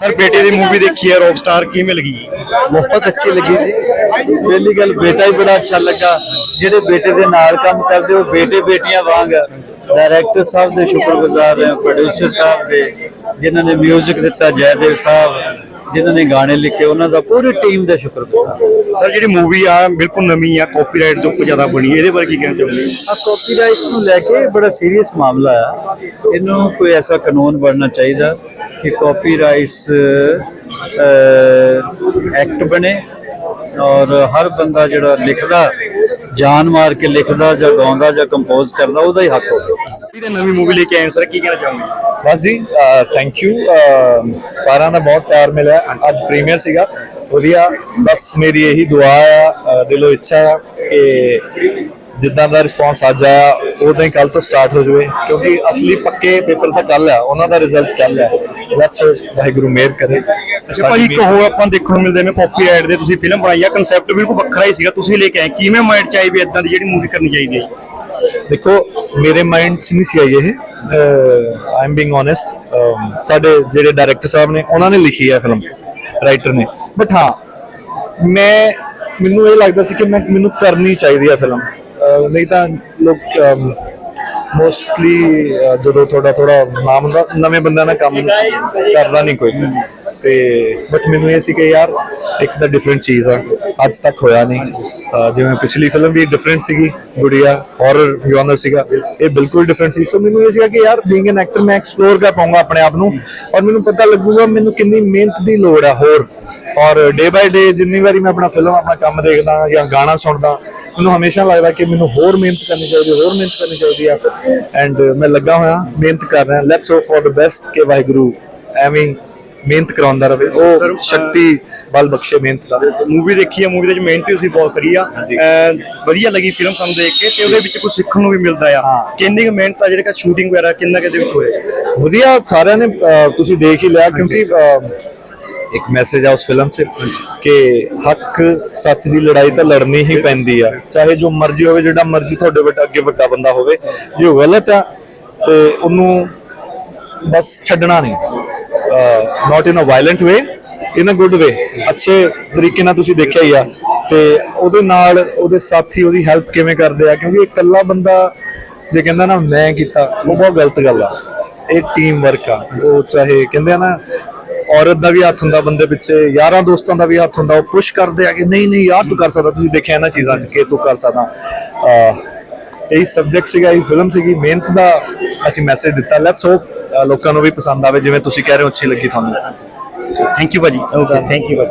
Sir ਬੇਟੇ ਦੀ movie ਦੇਖੀ ਹੈ ਰੌਕ ਸਟਾਰ ਕਿਵੇਂ ਲੱਗੀ ਬਹੁਤ ਅੱਛੀ ਲੱਗੀ ਜੀ। ਪਹਿਲੀ ਗੱਲ ਬੇਟਾ ਹੀ ਬੜਾ ਅੱਛਾ ਲੱਗਾ। ਜਿਹੜੇ ਬੇਟੇ ਦੇ ਨਾਲ ਕੰਮ ਕਰਦੇ ਉਹ ਬੇਟੇ ਬੇਟੀਆਂ ਵਾਂਗ ਡਾਇਰੈਕਟਰ ਸਾਹਿਬ ਦੇ ਸ਼ੁਕਰਗੁਜ਼ਾਰ ਹਾਂ ਪ੍ਰੋਡਿਊਸਰ ਸਾਹਿਬ ਦੇ ਜਿਨ੍ਹਾਂ ਨੇ 뮤직 ਦਿੱਤਾ ਜੈਦੇਵ ਸਾਹਿਬ ਜਿਨ੍ਹਾਂ ਨੇ ਗਾਣੇ ਲਿਖੇ ਉਹਨਾਂ ਦਾ ਪੂਰੀ ਟੀਮ ਦਾ ਸ਼ੁਕਰਗੁਜ਼ਾਰ। ਸਰ ਜਿਹੜੀ ਮੂਵੀ ਆ ਬਿਲਕੁਲ ਨਵੀਂ ਆ ਕਾਪੀਰਾਈਟ ਤੋਂ ਉੱਪਰ ਜ਼ਿਆਦਾ ਬਣੀ ਹੈ। ਇਹਦੇ ਬਾਰੇ ਕੀ ਕਹਿਣਾ ਚਾਹੁੰਦੇ ਆ ਕਾਪੀਰਾਈਟਸ ਨੂੰ ਲੈ ਕੇ ਬੜਾ ਸੀਰੀਅਸ ਮਾਮਲਾ ਆ। ਇਹਨੂੰ ਕੋਈ ਐਸਾ ਕਾਨੂੰਨ ਬਣਨਾ ਚਾਹੀਦਾ ਕਿ ਕਾਪੀਰਾਈਟਸ ਐਕਟ ਬਣੇ ਔਰ ਹਰ ਬੰਦਾ ਜਿਹੜਾ ਲਿਖਦਾ ਜਾਨ ਮਾਰ ਕੇ ਲਿਖਦਾ ਜਾਂ ਗਾਉਂਦਾ ਜਾਂ ਕੰਪੋਜ਼ ਕਰਦਾ ਉਹਦਾ ਹੀ ਹੱਕ ਹੋਵੇ। ਇਹਦੇ ਨਵੀਂ ਮੂਵੀ ਲੈ ਕੇ ਆਏ ਸਰ ਕੀ ਕਹਿਣਾ ਚਾਹੁੰਦੇ ਬਸ ਜੀ ਥੈਂਕ ਯੂ ਸਾਰਿਆਂ ਦਾ ਬਹੁਤ ਪਿਆਰ ਮਿਲਿਆ। ਅੱਜ ਪ੍ਰੀਮੀਅਰ ਸੀਗਾ ਵਧੀਆ। ਬਸ ਮੇਰੀ ਇਹੀ ਦੁਆ ਆ ਦਿਲੋਂ ਇੱਛਾ ਆ ਕਿ ਜਿੱਦਾਂ ਦਾ ਰਿਸਪੌਂਸ ਅੱਜ ਆਇਆ ਉਦਾਂ ਹੀ ਕੱਲ ਤੋਂ ਸਟਾਰਟ ਹੋ ਜਾਵੇ ਕਿਉਂਕਿ ਅਸਲੀ ਪੱਕੇ ਪੇਪਰ ਤਾਂ ਕੱਲ ਆ ਉਹਨਾਂ ਦਾ ਰਿਜ਼ਲਟ ਕੱਲ ਆ। ਲੈਟਸ ਵਾਹਿਗੁਰੂ ਮਿਹਰ ਕਰੇ। ਭਾਈ ਇੱਕ ਹੋਰ ਆਪਾਂ ਦੇਖਣ ਨੂੰ ਮਿਲਦੇ ਨੇ ਕਾਪੀਰਾਈਟ ਦੇ ਤੁਸੀਂ ਫਿਲਮ ਬਣਾਈ ਆ ਕਨਸੈਪਟ ਬਿਲਕੁਲ ਵੱਖਰਾ ਹੀ ਸੀਗਾ ਤੁਸੀਂ ਲੈ ਕੇ ਆਏ ਕਿਵੇਂ ਮਾਈਂਡ ਚ ਆਈ ਵੀ ਇਦਾਂ ਦੀ ਜਿਹੜੀ ਮੂਵੀ ਕਰਨੀ ਚਾਹੀਦੀ ਹੈ? ਦੇਖੋ ਮੇਰੇ ਮਾਈਂਡ 'ਚ ਨਹੀਂ ਸੀ ਆਈ ਇਹ ਆਈ ਐਮ ਬੀਇੰਗ ਓਨੈਸਟ ਸਾਡੇ ਜਿਹੜੇ ਡਾਇਰੈਕਟਰ ਸਾਹਿਬ ਨੇ ਉਹਨਾਂ ਨੇ ਲਿਖੀ ਹੈ ਫਿਲਮ ਰਾਈਟਰ ਨੇ। ਬਟ ਹਾਂ ਮੈਂ ਮੈਨੂੰ ਇਹ ਲੱਗਦਾ ਸੀ ਕਿ ਮੈਂ ਮੈਨੂੰ ਕਰਨੀ ਚਾਹੀਦੀ ਹੈ ਫਿਲਮ ਨਹੀਂ ਤਾਂ ਲੋਕ ਮੋਸਟਲੀ ਜਦੋਂ ਥੋੜਾ ਥੋੜਾ ਨਾਮ ਹੁੰਦਾ ਨਵੇਂ ਬੰਦਿਆਂ ਨਾਲ ਕੰਮ ਕਰਦਾ ਨਹੀਂ ਕੋਈ। ਤੇ ਬਟ ਮੈਨੂੰ ਇਹ ਸੀ ਕਿ ਯਾਰ, ਇੱਕ ਤਾਂ ਡਿਫਰੈਂਟ ਚੀਜ਼ ਆ। ਅੱਜ ਤੱਕ ਹੋਇਆ ਨਹੀਂ। ਜਿਵੇਂ ਪਿਛਲੀ ਫਿਲਮ ਵੀ ਡਿਫਰੈਂਟ ਸੀਗੀ, ਗੁੜੀਆ ਹਾਰਰ ਜਨਰ ਸੀਗਾ। ਇਹ ਬਿਲਕੁਲ ਡਿਫਰੈਂਟ ਸੀ। ਸੋ ਮੈਨੂੰ ਇਹ ਸੀਗਾ ਕਿ ਯਾਰ ਬੀਇੰਗ ਐਨ ਐਕਟਰ ਮੈਂ ਐਕਸਪਲੋਰ ਕਰ ਪਾਉਂਗਾ ਆਪਣੇ ਆਪ ਨੂੰ। ਔਰ ਮੈਨੂੰ ਪਤਾ ਲੱਗੂਗਾ ਮੈਨੂੰ ਕਿੰਨੀ ਮਿਹਨਤ ਦੀ ਲੋੜ ਆ ਹੋਰ। ਔਰ ਡੇ ਬਾਈ ਡੇ ਜਿੰਨੀ ਵਾਰੀ ਮੈਂ ਆਪਣਾ ਫਿਲਮ ਆਪਣਾ ਕੰਮ ਦੇਖਦਾ ਜਾਂ ਗਾਣਾ ਸੁਣਦਾ ਮੈਨੂੰ ਹਮੇਸ਼ਾ ਲੱਗਦਾ ਕਿ ਮੈਨੂੰ ਹੋਰ ਮਿਹਨਤ ਕਰਨੀ ਚਾਹੀਦੀ ਹੋਰ ਮਿਹਨਤ ਕਰਨੀ ਚਾਹੀਦੀ ਆ। ਐਂਡ ਮੈਂ ਲੱਗਾ ਹੋਇਆ ਮਿਹਨਤ ਕਰ ਰਿਹਾ। Let's hope for the best ਕਿ ਵਾਹਿਗੁਰੂ ਐਵੇਂ ਮਿਹਨਤ ਕਰਾਉਂਦਾ ਰਵੇ ਉਹ ਸ਼ਕਤੀ ਬਲ ਬਖਸ਼ੇ ਮਿਹਨਤ ਦਾ। ਮੂਵੀ ਦੇਖੀ ਆ ਮੂਵੀ ਦੇ ਵਿੱਚ ਮਿਹਨਤ ਤੁਸੀਂ ਬਹੁਤ ਕਰੀ ਆ। ਵਧੀਆ ਲੱਗੀ ਫਿਲਮ ਸਾਨੂੰ ਦੇਖ ਕੇ ਤੇ ਉਹਦੇ ਵਿੱਚ ਕੁਝ ਸਿੱਖਣ ਨੂੰ ਵੀ ਮਿਲਦਾ ਆ। ਕਿੰਨੀ ਕੁ ਮਿਹਨਤ ਆ ਜਿਹੜੇ ਸ਼ੂਟਿੰਗ ਵਗੈਰਾ ਕਿੰਨਾ ਕਿਤੇ ਵਿੱਚ ਹੋਏ ਵਧੀਆ ਸਾਰਿਆਂ ਨੇ ਤੁਸੀਂ ਦੇਖ ਹੀ ਲਿਆ ਕਿਉਂਕਿ ਇੱਕ ਮੈਸੇਜ ਆ ਉਸ ਫਿਲਮ 'ਚ ਕਿ ਹੱਕ ਸੱਚ ਦੀ ਲੜਾਈ ਤਾਂ ਲੜਨੀ ਹੀ ਪੈਂਦੀ ਆ। ਚਾਹੇ ਜੋ ਮਰਜ਼ੀ ਹੋਵੇ, ਜਿਹੜਾ ਮਰਜ਼ੀ ਤੁਹਾਡੇ ਵੱਡਾ ਅੱਗੇ ਵੱਡਾ ਬੰਦਾ ਹੋਵੇ, ਜੇ ਉਹ ਗਲਤ ਆ, ਤੇ ਉਹਨੂੰ ਬਸ ਛੱਡਣਾ ਨਹੀਂ। ਨਾਟ ਇਨ ਅ violent way in a good ਵੇ ਅੱਛੇ ਤਰੀਕੇ ਨਾਲ ਤੁਸੀਂ ਦੇਖਿਆ ਹੀ ਆ। ਤੇ ਉਹਦੇ ਨਾਲ ਉਹਦੇ ਸਾਥੀ ਉਹਦੀ ਹੈਲਪ ਕਿਵੇਂ ਕਰਦੇ ਆ? ਕਿਉਂਕਿ ਇਕੱਲਾ ਬੰਦਾ ਜੇ ਕਹਿੰਦਾ ਨਾ, ਮੈਂ ਕੀਤਾ, ਉਹ ਬਹੁਤ ਗਲਤ ਗੱਲ ਆ। ਇਹ ਟੀਮ ਵਰਕ ਆ। ਉਹ ਚਾਹੇ ਕਹਿੰਦੇ ਆ ਨਾ ਔਰਤ ਦਾ ਵੀ ਹੱਥ ਹੁੰਦਾ, ਬੰਦੇ ਪਿੱਛੇ ਯਾਰਾਂ ਦੋਸਤਾਂ ਦਾ ਵੀ ਹੱਥ ਹੁੰਦਾ, ਉਹ ਪੁਸ਼ ਕਰਦੇ ਆ ਕਿ ਨਹੀਂ ਨਹੀਂ, ਯਾਰ ਤੂੰ ਕਰ ਸਕਦਾ, ਤੁਸੀਂ ਦੇਖਿਆ ਇਹਨਾਂ ਚੀਜ਼ਾਂ 'ਚ ਕਿ ਤੂੰ ਕਰ ਸਕਦਾ। ਅਹ ਇਹੀ ਸਬਜੈਕਟ ਸੀਗਾ, ਇਹ ਫਿਲਮ ਸੀਗੀ, ਮਿਹਨਤ ਦਾ ਅਸੀਂ ਮੈਸੇਜ ਦਿੱਤਾ। ਲੈਟਸ ਹੋਪ ਲੋਕਾਂ ਨੂੰ ਵੀ ਪਸੰਦ ਆਵੇ, ਜਿਵੇਂ ਤੁਸੀਂ ਕਹਿ ਰਹੇ ਹੋ, ਅੱਛੀ ਲੱਗੀ ਤੁਹਾਨੂੰ। ਥੈਂਕ ਯੂ ਭਾਜੀ। Okay thank you